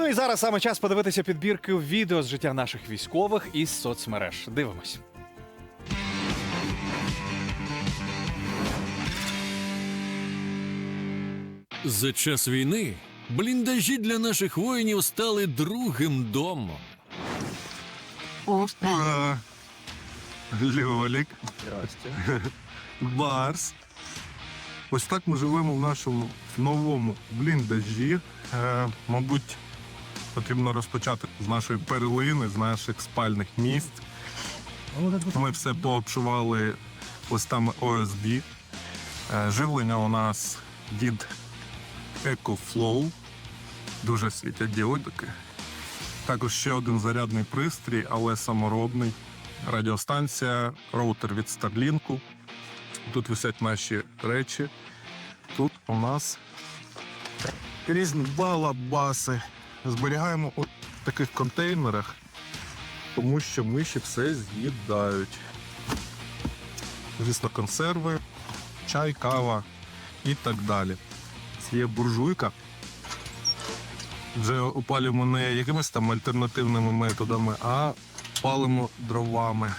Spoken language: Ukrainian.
Ну і зараз саме час подивитися підбірки відео з життя наших військових із соцмереж. Дивимось. За час війни бліндажі для наших воїнів стали другим домом. Опа. Льолік. Барс. Ось так ми живемо в нашому новому бліндажі. Е, мабуть, потрібно розпочати з нашої перлини, з наших спальних місць. Ми все пообшивали листами ОСБ. Е, живлення у нас від EcoFlow. Дуже світять діодики. Також ще один зарядний пристрій, але саморобний. Радіостанція, роутер від Старлінку. Тут висять наші речі. Тут у нас різні балабаси. Зберігаємо у таких контейнерах, тому що миші все з'їдають. Звісно, консерви, чай, кава і так далі. Це є буржуйка вже опалюємо не якимись там альтернативними методами, а палимо дровами.